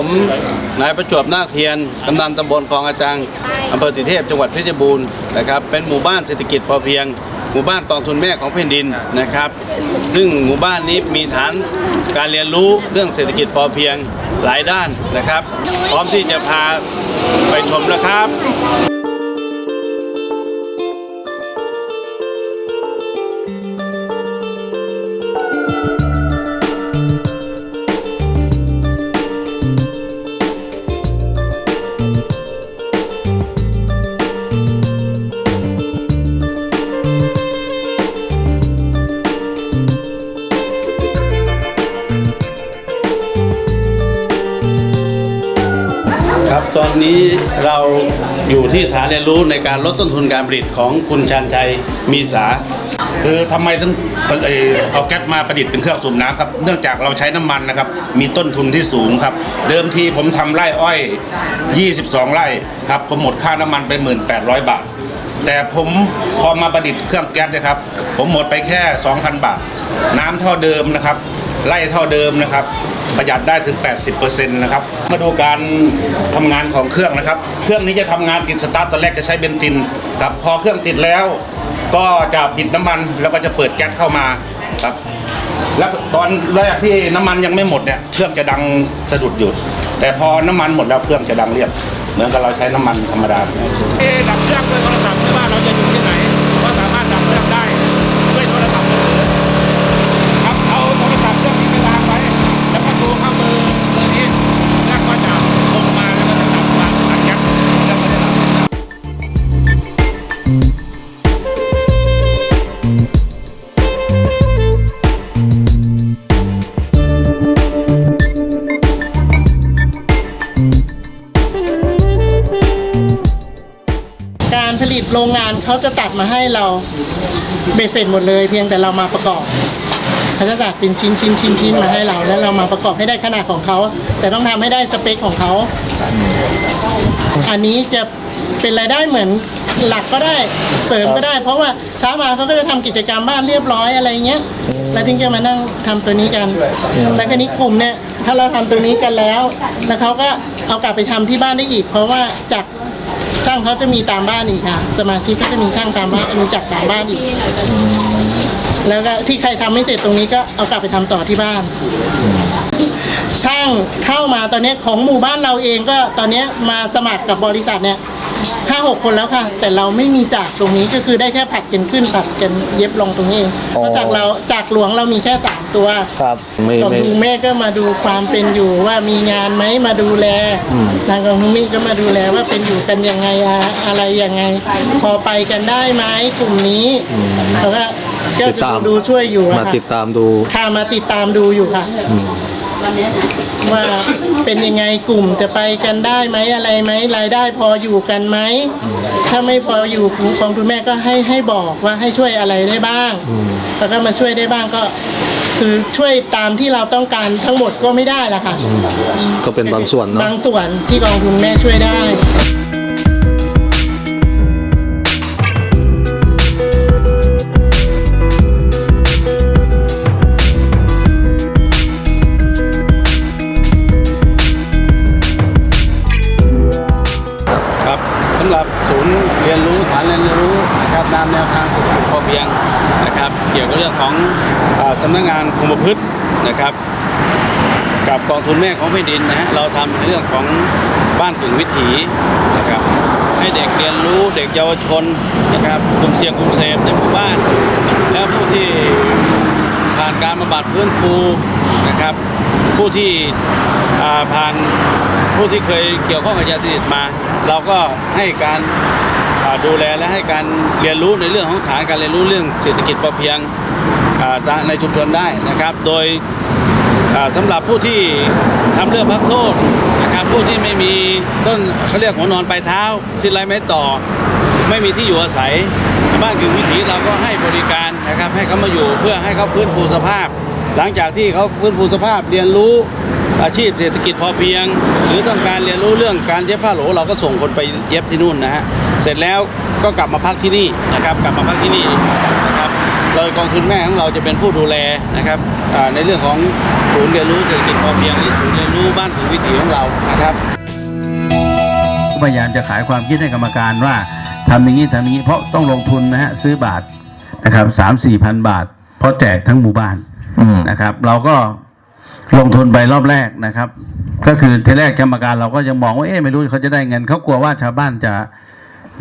ผมนายประจวบนาคเทียนกำนันตำบลคลองอาจังอำเภอติเทพจังหวัดเพชรบูรณ์นะครับเป็นหมู่บ้านเศรษฐกิจพอเพียง หมู่บ้านกองทุนแม่ของแผ่นดินนะครับ ซึ่งหมู่บ้านนี้มีฐานการเรียนรู้เรื่องเศรษฐกิจพอเพียงหลายด้านนะครับ พร้อมที่จะพาไปชมแล้วครับ เราอยู่ที่ฐานเรียนรู้ในการลดต้นทุนการผลิตของคุณชันชัยมีสา คือทำไมถึงเอ่อเอาแก๊สมาประดิษฐ์เป็นเครื่องสูบน้ำครับเนื่องจากเราใช้น้ำมันนะครับ มีต้นทุนที่สูงครับ เดิมทีผมทำไร่อ้อย 22 ไร่ครับผมหมดค่าน้ำมันไป 1,800 บาท แต่ผมพอมาประดิษฐ์เครื่องแก๊สนะครับ ผมหมดไปแค่ 2,000 บาท น้ำเท่าเดิมนะครับไร่เท่าเดิมนะครับ ประหยัดได้ถึง 80%นะครับ มาดูการทำงานของเครื่องนะครับ เครื่องนี้จะทำงานติดสตาร์ทตอนแรกจะใช้เบนซินครับพอเครื่องติดแล้ว ก็จะปิดน้ำมันแล้วก็จะเปิดแก๊สเข้ามาครับแล้วตอนแรกที่น้ำมันยังไม่หมดเนี่ยเครื่องจะดังสะดุดอยู่แต่พอน้ำมันหมดแล้วเครื่องจะดังเรียบ เหมือนกับเราใช้น้ำมันธรรมดาเอ๊ดับเครื่องด้วยโทรศัพท์ไม่ว่าเราจะ เขาจะตัดมาให้เราเบสเสร็จหมดเลย เพียงแต่เรามาประกอบเขาจะตัดเป็นชิ้นชิ้นชิ้นชิ้นมาให้เรา แล้วเรามาประกอบให้ได้ขนาดของเขา แต่ต้องทำให้ได้สเปคของเขา อันนี้จะเป็นรายได้เหมือนหลักก็ได้เสริมก็ได้ เพราะว่าเช้ามาเขาก็จะทำกิจกรรมบ้านเรียบร้อยอะไรเงี้ยแล้วถึงจะมานั่งทำตัวนี้กันแล้วก็นี้กลุ่มเนี่ยถ้าเราทำตัวนี้กันแล้วแล้วเขาก็เอากลับไปทำที่บ้านได้อีก เพราะว่าจาก ช่างเขาจะมีตามบ้านอีกค่ะ สมาชิกก็จะมีช่างตามบ้านมีจักตามบ้านอีก แล้วก็ที่ใครทำไม่เสร็จตรงนี้ก็เอากลับไปทำต่อที่บ้าน ช่างเข้ามาตอนนี้ของหมู่บ้านเราเองก็ตอนนี้มาสมัครกับบริษัทเนี่ย ห้าหกคนแล้วค่ะ แต่เราไม่มีจากตรงนี้ก็คือได้แค่ผัดกันขึ้นผัดกันเย็บลงตรงนี้เองเพราะจากเราจากหลวงเรามีแค่สามตัวครับไม่กองไม่ ทุนแม่ก็มาดูความเป็นอยู่ว่ามีงานไหมมาดูแลทางกองทุนมีก็มาดูแลว่าเป็นอยู่กันยังไงอะอะไรยังไง พอไปกันได้ไหมกลุ่มนี้เขาก็ก็ติดจะตาม ดูช่วยอยู่อะมาค่ะติดตามดู ค่ะมาติดตามดูอยู่ค่ะ ว่าเป็นยังไงกลุ่มจะไปกันได้ไหมอะไรไหมรายได้พออยู่กันไหมถ้าไม่พออยู่กองทุนแม่ก็ให้ให้บอกว่าให้ช่วยอะไรได้บ้างแล้วก็มาช่วยได้บ้างก็ คือช่วยตามที่เราต้องการทั้งหมดก็ไม่ได้ละค่ะ ก็เป็นบางส่วนเนาะบางส่วนที่กองทุนแม่ช่วยได้ ตามแนวทางเศรษฐกิจพอเพียงนะครับเกี่ยวกับเรื่องของเอ่อสำนักงานคุมประพฤตินะครับ กับกองทุนแม่ของแผ่นดินนะฮะเราทำในเรื่องของบ้านกึ่งวิถีนะครับให้เด็กเรียนรู้เด็กเยาวชนนะครับกลุ่มเสี่ยงกลุ่มเสพในหมู่บ้าน และผู้ที่ผ่านการบำบัดฟื้นฟูนะครับ ผู้ที่ผ่านผู้ที่เคยเกี่ยวข้องกับยาเสพติดมา เราก็ให้การ ดูแลและให้การเรียนรู้ในเรื่องของฐานการเรียนรู้เรื่องเศรษฐกิจพอเพียงในชุมชนได้นะครับ โดยอ่าสำหรับผู้ที่ทำเรื่องพักโทษนะครับผู้ที่ไม่มีต้นเขาเรียกหัวนอนปลายเท้าที่ไรไม้ต่อ ไม่มีที่อยู่อาศัย บ้านกึ่งวิถีเราก็ให้บริการนะครับให้เขามาอยู่เพื่อให้เขาฟื้นฟูสภาพ หลังจากที่เขาฟื้นฟูสภาพเรียนรู้ อาชีพเศรษฐกิจพอเพียง หรือต้องการเรียนรู้เรื่องการเย็บผ้าโหลเราก็ส่งคนไปเย็บที่นู่นนะฮะเสร็จแล้วก็กลับมาพักที่นี่นะครับ กลับมาพักที่นี่นะครับโดยกองทุนแม่ของเราจะเป็นผู้ดูแลนะครับในเรื่องของศูนย์เรียนรู้เศรษฐกิจพอเพียงหรือศูนย์เรียนรู้บ้านถึงวิถีของเรานะครับพยายามจะขายความคิดให้กรรมการว่าทำอย่างนี้ทำอย่างนี้เพราะต้องลงทุนนะฮะซื้อบาทนะครับสามสี่พันบาท เพราะแจกทั้งหมู่บ้านนะครับ เราก็ ลงทุนไปรอบแรกนะครับ ก็คือทีแรกกรรมการเราก็ยังมองว่าเอ๊ะไม่รู้เขาจะได้เงินเขากลัวว่าชาวบ้านจะ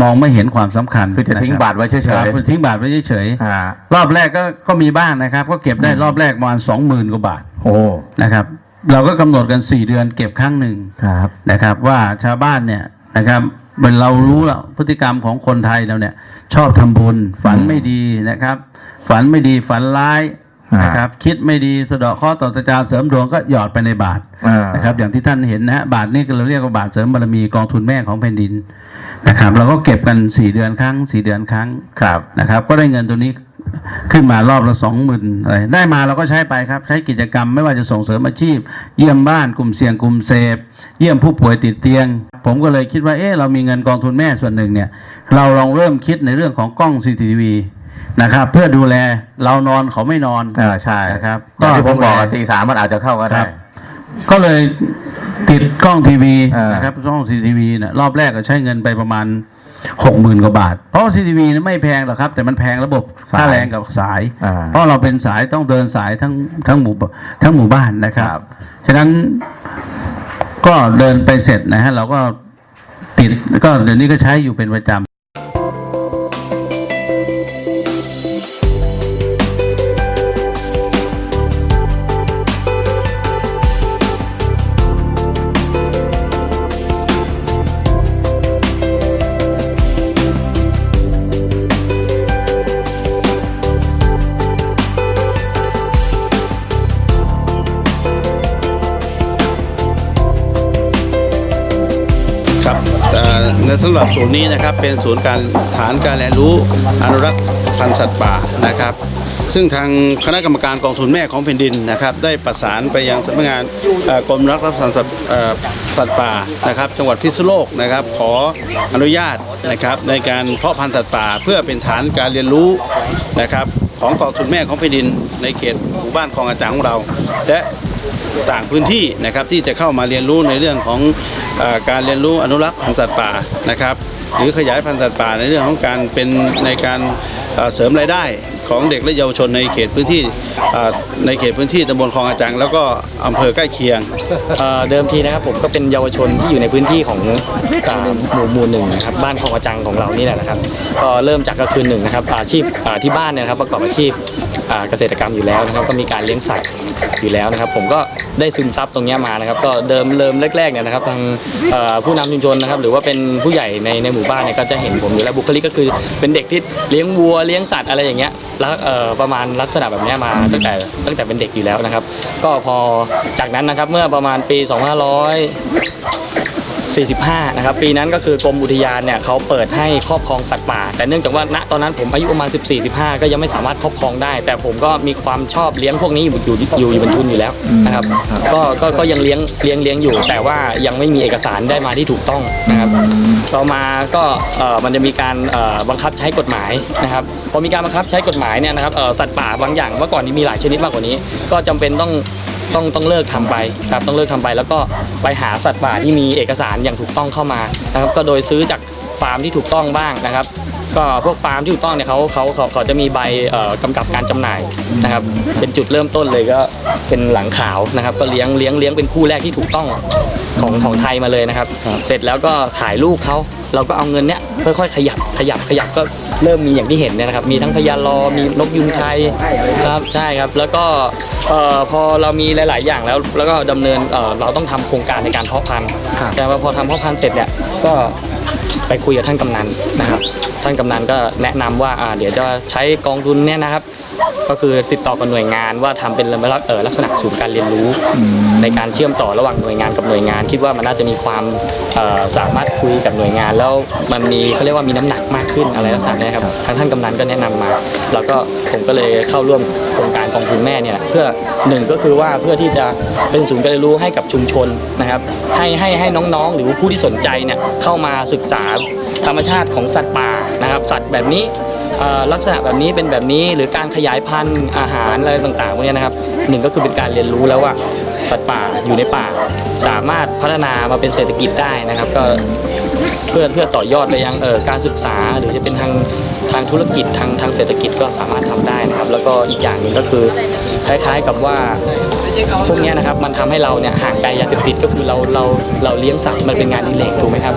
มองไม่เห็นความสำคัญคือจะทิ้งนคบาทไว้เฉยๆครับคือทิ้งบาทไว้เฉยอ่าๆรอบแรกก็ก็มีบ้างนะครับ ก็เก็บได้รอบแรกประมาณสองหมื่นกว่าบาทโอ้นะครับ เราก็กำหนดกันสี่เดือนเก็บครั้งหนึ่งครับนะครับ ว่าชาวบ้านเนี่ยนะครับเป็นเรารู้แล้วพฤติกรรมของคนไทยเราเนี่ย ชอบทำบุญฝันไม่ดีนะครับ ฝันไม่ดีฝันร้ายอ่า นนะครับคิดไม่ดีสะเดาะข้อต่อตาจารเสริมดวงก็หยอดไปในบาทอ่านะครับอย่างที่ท่านเห็นนะฮะบาทนี่ก็เราเรียกว่าบาทเสริมบารมีกองทุนแม่ของแผ่นดินนะครับเราก็เก็บกันสี่เดือนครั้งสี่เดือนครั้งครับนะครับ ก็ได้เงินตัวนี้ขึ้นมารอบละสองหมื่นอะไรได้มาเราก็ใช้ไปครับ ใช้กิจกรรมไม่ว่าจะส่งเสริมอาชีพ เยี่ยมบ้านกลุ่มเสี่ยงกลุ่มเสพ เยี่ยมผู้ป่วยติดเตียง ผมก็เลยคิดว่าเออเรามีเงินกองทุนแม่ส่วนหนึ่งเนี่ย เราลองเริ่มคิดในเรื่องของกล้องซีทีวี นะครับ เพื่อดูแลเรานอนเขาไม่นอนเออใช่นะครับอย่างที่ผมบอกอะดูแลตีสามมันอาจจะเข้าก็คได้รับ ก็เลยติดกล้องทีวีเออ นะครับกล้องซีทีวีเนี่ยรอบแรกก็ใช้เงินไปประมาณหกหมื่นกว่าบาท เพราะซีทีวีไม่แพงหรอกครับ แต่มันแพงระบบค่าแรงกับสาย อ่า เพราะเราเป็นสายต้องเดินสายทั้งทั้งหมู่ทั้งหมู่บ้านนะครับ ฉะนั้นก็เดินไปเสร็จนะฮะเราก็ติดก็เดี๋ยวนี้ก็ใช้อยู่เป็นประจำ อ่อในสำหรับศูนย์นี้นะครับเป็นศูนย์การฐานการเรียนรู้อนุรักษ์พันธุ์สัตว์ป่านะครับ ซึ่งทางคณะกรรมการกองทุนแม่ของแผ่นดินนะครับ ได้ประสานไปยังสำนักงานกรมรักษาสัตว์สัตว์ป่านะครับ จังหวัดพิษณุโลกนะครับ ขออนุญาตนะครับในการเพาะพันธุ์สัตว์ป่า เพื่อเป็นฐานการเรียนรู้นะครับของกองทุนแม่ของแผ่นดินในเขตหมู่บ้านคลองอาจารของเรา และ ต่างพื้นที่นะครับที่จะเข้ามาเรียนรู้ในเรื่องของอการเรียนรู้อนุรักษ์พันธุ์สัตว์ป่านะครับหรือขยายพันธุ์สัตว์ป่าในเรื่องของการเป็นในการเสริมรายได้ของเด็กและเยาวชนในเขตพื้นที่ในเขตพื้นที่ตำบลคลองอาจังแล้วก็อำเภอใกล้เคียงเดิมทีนะครับผมก็เป็นเยาวชนที่อยู่ในพื้นที่ของหมู่หมู่หนึ่งนะครับบ้านคลองกระจังของเรานี่แหละนะครับก็เริ่มจากก็คือหนึ่งนะครับอาชีพที่บ้านเนี่ยครับประกอบอาชีพ เกษตรกรรมอยู่แล้วนะครับก็มีการเลี้ยงสัตว์อยู่แล้วนะครับ ผมก็ได้ซึมซับตรงนี้มานะครับ ก็เดิมเริ่มแรกๆเนี่ยนะครับทางผู้นำชุมชนนะครับ หรือว่าเป็นผู้ใหญ่ในในหมู่บ้านเนี่ยก็จะเห็นผมอยู่แล้วบุคลิกก็คือเป็นเด็กที่เลี้ยงวัวเลี้ยงสัตว์อะไรอย่างเงี้ยแล้วประมาณลักษณะแบบนี้มาตั้งแต่ตั้งแต่เป็นเด็กอยู่แล้วนะครับ ก็พอจากนั้นนะครับเมื่อประมาณปี 2500 45 นะครับ ปีนั้นก็คือกรมอุทยานเนี่ยเขาเปิดให้ครอบครองสัตว์ป่า แต่เนื่องจากว่าณตอนนั้นผมอายุประมาณ 14 15 ก็ยังไม่สามารถครอบครองได้ แต่ผมก็มีความชอบเลี้ยงพวกนี้อยู่อยู่อยู่อยู่บนทุนอยู่แล้วนะครับก็ก็ก็ยังเลี้ยงเลี้ยงเลี้ยงอยู่ แต่ว่ายังไม่มีเอกสารได้มาที่ถูกต้องนะครับต่อมาก็เอ่อมันจะมีการเอ่อบังคับใช้กฎหมายนะครับพอมีการบังคับใช้กฎหมายเนี่ยนะครับเอ่อสัตว์ป่าบางอย่างเมื่อก่อนนี้มีหลายชนิดมากกว่านี้ ก็จำเป็นต้อง ต้องต้องเลิกทำไปครับต้องเลิกทำไป แล้วก็ไปหาสัตว์ป่าที่มีเอกสารอย่างถูกต้องเข้ามานะครับก็โดยซื้อจากฟาร์มที่ถูกต้องบ้างนะครับ ก็พวกฟาร์มที่ถูกต้องเนี่ยเขาเขาเขาเขาจะมีใบเอ่อกำกับการจำหน่ายนะครับเป็นจุดเริ่มต้นเลยก็เป็นหลังขาวนะครับก็เลี้ยงเลี้ยงเลี้ยงเป็นคู่แรกที่ถูกต้องของของไทยมาเลยนะครับ เสร็จแล้วก็ขายลูกเขาเราก็เอาเงินเนี้ยค่อยๆขยับขยับขยับก็เริ่มมีอย่างที่เห็นเนี่ยนะครับ มีทั้งพยาลอมีนกยุงไทยครับใช่ครับแล้วก็เอ่อพอเรามีหลาย ๆ อย่างแล้วแล้วก็ดำเนินเอ่อเราต้องทำโครงการในการเพาะพันธุ์แต่ว่าพอทำเพาะพันธุ์เสร็จเนี่ยก็ ไปคุยกับท่านกำนันนะครับ ท่านกำนันก็แนะนำว่าอ่าเดี๋ยวจะใช้กองทุนเนี่ยนะครับ ก็คือติดต่อกับหน่วยงานว่าทำเป็นเอ่อลักษณะศูนย์การเรียนรู้ ในการเชื่อมต่อระหว่างหน่วยงานกับหน่วยงาน คิดว่ามันน่าจะมีความเอ่อสามารถคุยกับหน่วยงาน แล้วมันมีเขาเรียกว่ามีน้ำหนักมากขึ้นอะไรลักษณะเนี้ครับทางท่านกำนันก็แนะนำมา แล้วก็ผมก็เลยเข้าร่วมโครงการกองทุนแม่เนี่ยเพื่อหนึ่งก็คือว่าเพื่อที่จะเป็นศูนย์การเรียนรู้ให้กับชุมชนนะครับ ให้ให้ให้น้องๆ หรือผู้ที่สนใจเนี่ยเข้ามาศึกษาธรรมชาติของสัตว์ป่านะครับ สัตว์แบบนี้เอ่อ ลักษณะแบบนี้เป็นแบบนี้หรือการขยายพันธุ์อาหารอะไรต่างๆพวกนี้นะครับหนึ่งก็คือเป็นการเรียนรู้แล้วว่าสัตว์ป่าอยู่ในป่า สามารถพัฒนามาเป็นเศรษฐกิจได้นะครับ ก็เพื่อเพื่อต่อยอดไปยังการศึกษาหรือจะเป็นทางทางธุรกิจทางทางเศรษฐกิจก็สามารถทำได้นะครับ แล้วก็อีกอย่างหนึ่งก็คือคล้าย ๆกับว่าพวกนี้นะครับมันทำให้เราเนี่ยห่างไกลยาเสพติดก็คือเราเราเราเลี้ยงสัตว์มันเป็นงานอิเรกถูกไหมครับ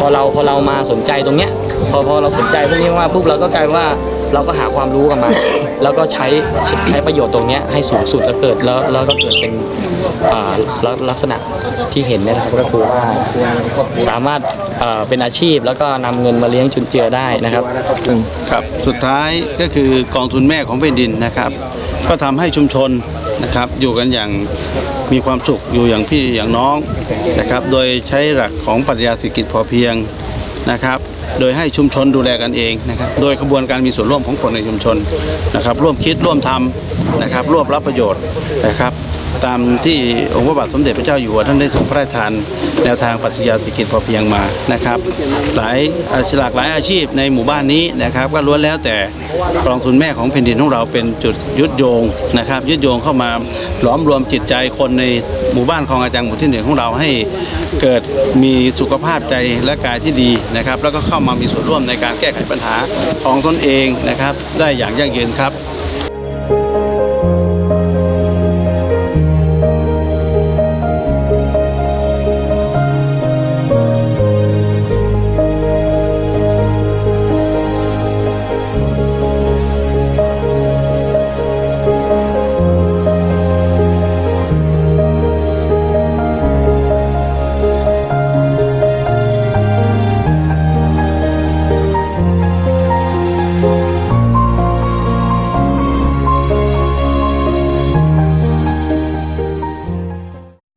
พอเราพอเรามาสนใจตรงเนี้ยพอพอเราสนใจพวกนี้ว่าปุ๊บเราก็กลายว่าเราก็หาความรู้กันมาแล้วก็ใช้ใช้ประโยชน์ตรงเนี้ยให้สูงสุดแล้วเกิดแล้วแล้วก็เกิดเป็นลักลักษณะที่เห็นเนี่ยนะครับก็คือว่าสามารถเป็นอาชีพแล้วก็นำเงินมาเลี้ยงจุนเจือได้นะครับครับ สุดท้ายก็คือกองทุนแม่ของแผ่นดินนะครับ ก็ทำให้ชุมชน นะครับ อยู่กันอย่างมีความสุขอยู่อย่างพี่อย่างน้องนะครับ โดยใช้หลักของปรัชญาเศรษฐกิจพอเพียงนะครับ โดยให้ชุมชนดูแลกันเองนะครับ โดยกระบวนการมีส่วนร่วมของคนในชุมชนนะครับ ร่วมคิดร่วมทำนะครับ ร่วมรับประโยชน์นะครับ ตามที่องค์พระบาทสมเด็จพระเจ้าอยู่หัวท่านได้ทรงพระราชทานแนวทางปรัชญาเศรษฐกิจพอเพียงมานะครับ หลายอาชีพหลากหลายอาชีพในหมู่บ้านนี้นะครับ ก็ล้วนแล้วแต่กองทุนแม่ของแผ่นดินของเราเป็นจุดยึดโยงนะครับยึดโยงเข้ามาหลอมรวมจิตใจคนในหมู่บ้านคลองอาจังหมู่ที่หนึ่งของเราให้เกิดมีสุขภาพใจและกายที่ดีนะครับ แล้วก็เข้ามามีส่วนร่วมในการแก้ไขปัญหาของตนเองนะครับ ได้อย่างยั่งยืนครับ